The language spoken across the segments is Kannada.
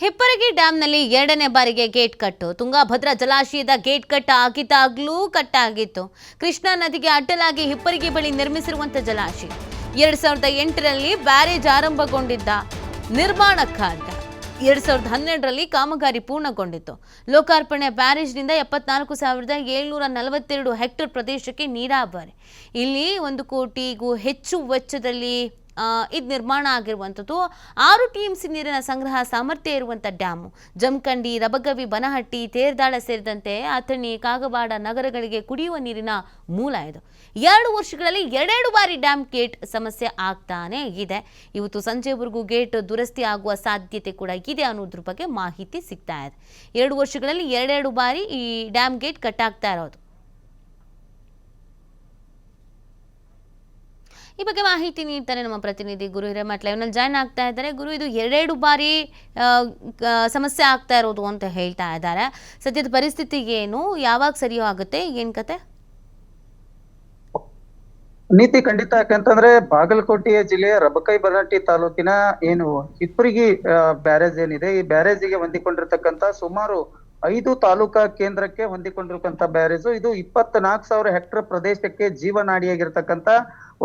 ಹಿಪ್ಪರಗಿ ಡ್ಯಾಂನಲ್ಲಿ ಎರಡನೇ ಬಾರಿಗೆ ಗೇಟ್ ಕಟ್ಟು. ತುಂಗಾಭದ್ರಾ ಜಲಾಶಯದ ಗೇಟ್ ಕಟ್ ಆಗಿದ್ದಾಗಲೂ ಕಟ್ಟಾಗಿತ್ತು. ಕೃಷ್ಣಾ ನದಿಗೆ ಅಡ್ಡಲಾಗಿ ಹಿಪ್ಪರಗಿ ಬಳಿ ನಿರ್ಮಿಸಿರುವಂಥ ಜಲಾಶಯ. ಎರಡ್ ಸಾವಿರದ ಎಂಟರಲ್ಲಿ ಬ್ಯಾರೇಜ್ ಆರಂಭಗೊಂಡಿದ್ದ ನಿರ್ಮಾಣ ಕಾರ್ಯ. ಎರಡ್ ಸಾವಿರದ ಹನ್ನೆರಡರಲ್ಲಿ ಕಾಮಗಾರಿ ಪೂರ್ಣಗೊಂಡಿತ್ತು. ಲೋಕಾರ್ಪಣೆ ಬ್ಯಾರೇಜ್ನಿಂದ ಎಪ್ಪತ್ನಾಲ್ಕು ಸಾವಿರದ ಏಳ್ನೂರ ನಲವತ್ತೆರಡು ಹೆಕ್ಟೇರ್ ಪ್ರದೇಶಕ್ಕೆ ನೀರಾವರಿ. ಇಲ್ಲಿ ಒಂದು ಕೋಟಿಗೂ ಹೆಚ್ಚು ವೆಚ್ಚದಲ್ಲಿ ಇದು ನಿರ್ಮಾಣ ಆಗಿರುವಂಥದ್ದು. ಆರು ಟಿ ಎಂ ಸಿ ನೀರಿನ ಸಂಗ್ರಹ ಸಾಮರ್ಥ್ಯ ಇರುವಂಥ ಡ್ಯಾಮು. ಜಮಖಂಡಿ, ರಬಗವಿ, ಬನಹಟ್ಟಿ, ತೇರ್ದಾಳ ಸೇರಿದಂತೆ ಅಥಣಿ, ಕಾಗವಾಡ ನಗರಗಳಿಗೆ ಕುಡಿಯುವ ನೀರಿನ ಮೂಲ ಇದು. ಎರಡು ವರ್ಷಗಳಲ್ಲಿ ಎರಡೆರಡು ಬಾರಿ ಡ್ಯಾಮ್ ಗೇಟ್ ಸಮಸ್ಯೆ ಆಗ್ತಾನೆ ಇದೆ. ಇವತ್ತು ಸಂಜೆವರೆಗೂ ಗೇಟ್ ದುರಸ್ತಿ ಆಗುವ ಸಾಧ್ಯತೆ ಕೂಡ ಇದೆ ಅನ್ನೋದ್ರ ಬಗ್ಗೆ ಮಾಹಿತಿ ಸಿಗ್ತಾ ಇದೆ. ಎರಡು ವರ್ಷಗಳಲ್ಲಿ ಎರಡೆರಡು ಬಾರಿ ಈ ಡ್ಯಾಮ್ ಗೇಟ್ ಕಟ್ಟಾಗ್ತಾ ಇರೋದು. ಈ ಬಗ್ಗೆ ಮಾಹಿತಿ ನೀಡ್ತಾರೆ ನಮ್ಮ ಪ್ರತಿನಿಧಿ ಗುರು ಹಿರೇಮಠ ಲೈವ್ನಲ್ಲಿ ಜಾಯ್ನ್ ಆಗ್ತಾ ಇದ್ದಾರೆ. ಗುರು, ಇದು ಎರಡೆರಡು ಬಾರಿ ಸಮಸ್ಯೆ ಆಗ್ತಾ ಇರೋದು ಅಂತ ಹೇಳ್ತಾ ಇದ್ದಾರೆ. ಸದ್ಯದ ಪರಿಸ್ಥಿತಿ ಏನು? ಯಾವಾಗ ಸರಿ ಆಗುತ್ತೆ? ಏನ್ ಕತೆ? ನೀತಿ ಖಂಡಿತ. ಯಾಕಂತಂದ್ರೆ ಬಾಗಲಕೋಟೆಯ ಜಿಲ್ಲೆಯ ರಬಕೈ ಬನಟ್ಟಿ ತಾಲೂಕಿನ ಏನು ಹಿಪ್ಪರಿಗಿ ಬ್ಯಾರೇಜ್ ಏನಿದೆ, ಈ ಬ್ಯಾರೇಜಿಗೆ ಹೊಂದಿಕೊಂಡಿರ್ತಕ್ಕಂತ ಸುಮಾರು ಐದು ತಾಲೂಕಾ ಕೇಂದ್ರಕ್ಕೆ ಹೊಂದಿಕೊಂಡಿರ್ತಕ್ಕಂತ ಬ್ಯಾರೇಜ್. ಇದು ಇಪ್ಪತ್ನಾಲ್ಕು ಸಾವಿರ ಹೆಕ್ಟರ್ ಪ್ರದೇಶಕ್ಕೆ ಜೀವನಾಡಿಯಾಗಿರ್ತಕ್ಕಂತ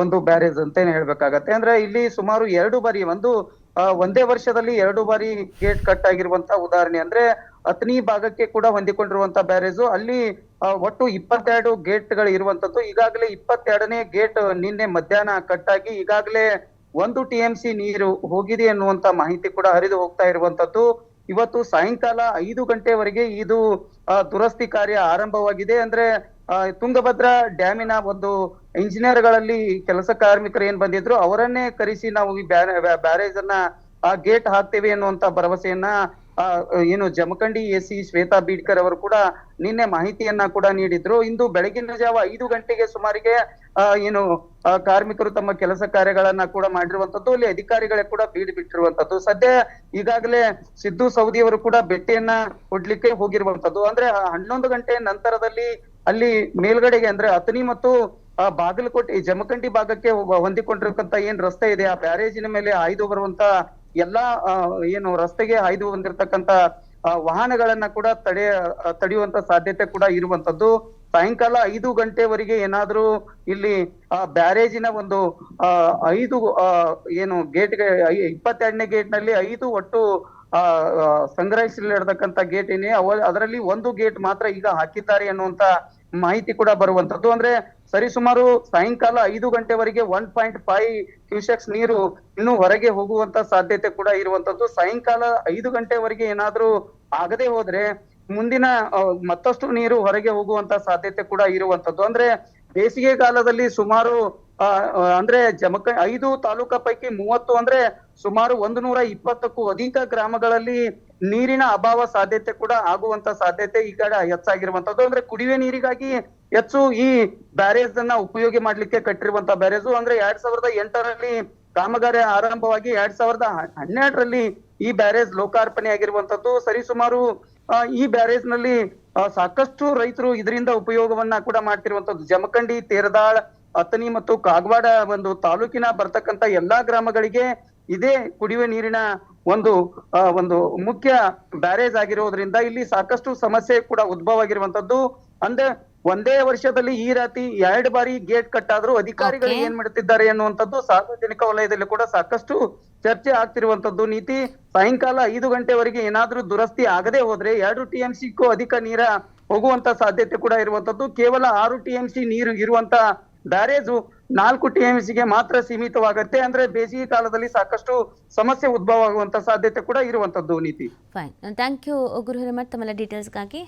ಒಂದು ಬ್ಯಾರೇಜ್ ಅಂತೇನೆ ಹೇಳ್ಬೇಕಾಗತ್ತೆ. ಅಂದ್ರೆ ಇಲ್ಲಿ ಸುಮಾರು ಎರಡು ಬಾರಿ ಒಂದು ಒಂದೇ ವರ್ಷದಲ್ಲಿ ಎರಡು ಬಾರಿ ಗೇಟ್ ಕಟ್ ಆಗಿರುವಂತಹ ಉದಾಹರಣೆ. ಅಂದ್ರೆ ಅತ್ನಿ ಭಾಗಕ್ಕೆ ಕೂಡ ಹೊಂದಿಕೊಂಡಿರುವಂತಹ ಬ್ಯಾರೇಜು ಅಲ್ಲಿ ಒಟ್ಟು ಇಪ್ಪತ್ತೆರಡು ಗೇಟ್ಗಳು ಇರುವಂತದ್ದು. ಈಗಾಗಲೇ ಇಪ್ಪತ್ತೆರಡನೇ ಗೇಟ್ ನಿನ್ನೆ ಮಧ್ಯಾಹ್ನ ಕಟ್ ಆಗಿ ಈಗಾಗಲೇ ಒಂದು ಟಿ ಎಂ ಸಿ ನೀರು ಹೋಗಿದೆ ಅನ್ನುವಂತ ಮಾಹಿತಿ ಕೂಡ ಹರಿದು ಹೋಗ್ತಾ ಇರುವಂತದ್ದು. ಇವತ್ತು ಸಾಯಂಕಾಲ ಐದು ಗಂಟೆವರೆಗೆ ಇದು ದುರಸ್ತಿ ಕಾರ್ಯ ಆರಂಭವಾಗಿದೆ. ಅಂದ್ರೆ ತುಂಗಭದ್ರಾ ಡ್ಯಾಮಿನ ಒಂದು ಇಂಜಿನಿಯರ್ಗಳಲ್ಲಿ ಕೆಲಸ ಕಾರ್ಮಿಕರು ಏನ್ ಬಂದಿದ್ರು, ಅವರನ್ನೇ ಕರೆಸಿ ನಾವು ಈ ಬ್ಯಾರೇಜ್ ಅನ್ನ ಆ ಗೇಟ್ ಹಾಕ್ತೇವೆ ಅನ್ನುವಂತ ಭರವಸೆಯನ್ನ ಏನು ಜಮಖಂಡಿ ಎಸಿ ಶ್ವೇತಾ ಬೀಡ್ಕರ್ ಅವರು ಕೂಡ ನಿನ್ನೆ ಮಾಹಿತಿಯನ್ನ ಕೂಡ ನೀಡಿದ್ರು. ಇಂದು ಬೆಳಗಿನ ಜಾವ ಐದು ಗಂಟೆಗೆ ಸುಮಾರಿಗೆ ಏನು ಕಾರ್ಮಿಕರು ತಮ್ಮ ಕೆಲಸ ಕಾರ್ಯಗಳನ್ನ ಕೂಡ ಮಾಡಿರುವಂತದ್ದು, ಅಲ್ಲಿ ಅಧಿಕಾರಿಗಳೇ ಕೂಡ ಬೀಡ್ ಬಿಟ್ಟಿರುವಂತದ್ದು. ಸದ್ಯ ಈಗಾಗಲೇ ಸಿದ್ದು ಸೌದಿ ಅವರು ಕೂಡ ಭೇಟಿಯನ್ನ ಕೊಡ್ಲಿಕ್ಕೆ ಹೋಗಿರುವಂತದ್ದು. ಅಂದ್ರೆ ಹನ್ನೊಂದು ಗಂಟೆ ನಂತರದಲ್ಲಿ ಅಲ್ಲಿ ಮೇಲ್ಗಡೆಗೆ ಅಂದ್ರೆ ಅಥಣಿ ಮತ್ತು, ಆ, ಬಾಗಲಕೋಟೆ ಜಮಖಂಡಿ ಭಾಗಕ್ಕೆ ಹೊಂದಿಕೊಂಡಿರ್ತಕ್ಕಂತ ಏನ್ ರಸ್ತೆ ಇದೆ, ಆ ಬ್ಯಾರೇಜಿನ ಮೇಲೆ ಆಯ್ದು ಬರುವಂತ ಎಲ್ಲಾ ಏನು ರಸ್ತೆಗೆ ಆಯ್ದು ಬಂದಿರತಕ್ಕಂತ ವಾಹನಗಳನ್ನ ಕೂಡ ತಡೆ, ತಡೆಯುವಂತ ಸಾಧ್ಯತೆ ಕೂಡ ಇರುವಂತದ್ದು. ಸಾಯಂಕಾಲ ಐದು ಗಂಟೆವರೆಗೆ ಏನಾದ್ರೂ ಇಲ್ಲಿ, ಆ, ಬ್ಯಾರೇಜಿನ ಒಂದು ಐದು ಏನು ಗೇಟ್ಗೆ ಇಪ್ಪತ್ತೆರಡನೇ ಗೇಟ್ನಲ್ಲಿ ಐದು ಒಟ್ಟು, ಆ ಸಂಗ್ರಹಿಸಲಿರ್ತಕ್ಕಂತ ಗೇಟ್ ಏನೇ ಅದರಲ್ಲಿ ಒಂದು ಗೇಟ್ ಮಾತ್ರ ಈಗ ಹಾಕಿದ್ದಾರೆ ಅನ್ನುವಂತ ಮಾಹಿತಿ ಕೂಡ ಬರುವಂತದ್ದು. ಅಂದ್ರೆ ಸರಿಸುಮಾರು ಸಾಯಂಕಾಲ ಐದು ಗಂಟೆವರೆಗೆ ಒನ್ ಪಾಯಿಂಟ್ ಫೈವ್ ಕ್ಯೂಸೆಕ್ಸ್ ನೀರು ಇನ್ನು ಹೊರಗೆ ಹೋಗುವಂತ ಸಾಧ್ಯತೆ ಕೂಡ ಇರುವಂತದ್ದು. ಸಾಯಂಕಾಲ ಐದು ಗಂಟೆವರೆಗೆ ಏನಾದ್ರೂ ಆಗದೆ ಹೋದ್ರೆ ಮುಂದಿನ ಮತ್ತಷ್ಟು ನೀರು ಹೊರಗೆ ಹೋಗುವಂತ ಸಾಧ್ಯತೆ ಕೂಡ ಇರುವಂತದ್ದು. ಅಂದ್ರೆ ಬೇಸಿಗೆ ಕಾಲದಲ್ಲಿ ಸುಮಾರು ಅಂದ್ರೆ ಜಮಕ ಐದು ತಾಲೂಕಾ ಪೈಕಿ ಮೂವತ್ತು ಅಂದ್ರೆ ಸುಮಾರು ಒಂದು ನೂರ ಇಪ್ಪತ್ತಕ್ಕೂ ಅಧಿಕ ಗ್ರಾಮಗಳಲ್ಲಿ ನೀರಿನ ಅಭಾವ ಸಾಧ್ಯತೆ ಕೂಡ ಆಗುವಂತ ಸಾಧ್ಯತೆ ಈ ಕಡೆ ಹೆಚ್ಚಾಗಿರುವಂತದ್ದು. ಅಂದ್ರೆ ಕುಡಿಯುವ ನೀರಿಗಾಗಿ ಹೆಚ್ಚು ಈ ಬ್ಯಾರೇಜ್ ಅನ್ನ ಉಪಯೋಗ ಮಾಡ್ಲಿಕ್ಕೆ ಕಟ್ಟಿರುವಂತ ಬ್ಯಾರೇಜು ಅಂದ್ರೆ ಎರಡ್ ಸಾವಿರದ ಎಂಟರಲ್ಲಿ ಕಾಮಗಾರಿ ಆರಂಭವಾಗಿ ಎರಡ್ ಸಾವಿರದ ಹನ್ನೆರಡರಲ್ಲಿ ಈ ಬ್ಯಾರೇಜ್ ಲೋಕಾರ್ಪಣೆ ಆಗಿರುವಂತದ್ದು ಸರಿಸುಮಾರು ಸುಮಾರು ಈ ಬ್ಯಾರೇಜ್ನಲ್ಲಿ ಸಾಕಷ್ಟು ರೈತರು ಇದರಿಂದ ಉಪಯೋಗವನ್ನ ಕೂಡ ಮಾಡ್ತಿರುವಂತದ್ದು. ಜಮಖಂಡಿ, ತೇರದಾಳ್ ಅತನಿ ಮತ್ತು ಕಾಗವಾಡ ಒಂದು ತಾಲೂಕಿನ ಬರ್ತಕ್ಕಂತ ಎಲ್ಲಾ ಗ್ರಾಮಗಳಿಗೆ ಇದೇ ಕುಡಿಯುವ ನೀರಿನ ಒಂದು ಒಂದು ಮುಖ್ಯ ಬ್ಯಾರೇಜ್ ಆಗಿರೋದ್ರಿಂದ ಇಲ್ಲಿ ಸಾಕಷ್ಟು ಸಮಸ್ಯೆ ಕೂಡ ಉದ್ಭವ ಆಗಿರುವಂತದ್ದು ಅಂದ್ರೆ ಒಂದೇ ವರ್ಷದಲ್ಲಿ ಈ ರಾತಿ ಎರಡು ಬಾರಿ ಗೇಟ್ ಕಟ್ಟಾದ್ರೂ ಅಧಿಕಾರಿಗಳು Okay. ಏನ್ ಮಾಡುತ್ತಿದ್ದಾರೆ ಅನ್ನುವಂಥದ್ದು ಸಾರ್ವಜನಿಕ ವಲಯದಲ್ಲಿ ಕೂಡ ಸಾಕಷ್ಟು ಚರ್ಚೆ ಆಗ್ತಿರುವಂತದ್ದು ನೀತಿ ಸಾಯಂಕಾಲ ಐದು ಗಂಟೆವರೆಗೆ ಏನಾದ್ರೂ ದುರಸ್ತಿ ಆಗದೆ ಹೋದ್ರೆ ಎರಡು ಟಿ ಎಂ ಸಿಗೂ ಅಧಿಕ ನೀರ ಹೋಗುವಂತ ಸಾಧ್ಯತೆ ಕೂಡ ಇರುವಂತದ್ದು ಕೇವಲ ಆರು ಟಿ ಎಂ ಸಿ ನೀರು ಇರುವಂತ ಬ್ಯಾರೇಜು ನಾಲ್ಕು ಟಿ ಎಂ ಸಿಗೆ ಮಾತ್ರ ಸೀಮಿತವಾಗತ್ತೆ ಅಂದ್ರೆ ಬೇಸಿಗೆ ಕಾಲದಲ್ಲಿ ಸಾಕಷ್ಟು ಸಮಸ್ಯೆ ಉದ್ಭವ ಆಗುವಂತ ಸಾಧ್ಯತೆ ಕೂಡ ಇರುವಂತದ್ದು ನೀತಿ. Fine thank you Guru Hiremath ತಮ್ಮೆಲ್ಲ ಡೀಟೇಲ್ಸ್ಗಾಗಿ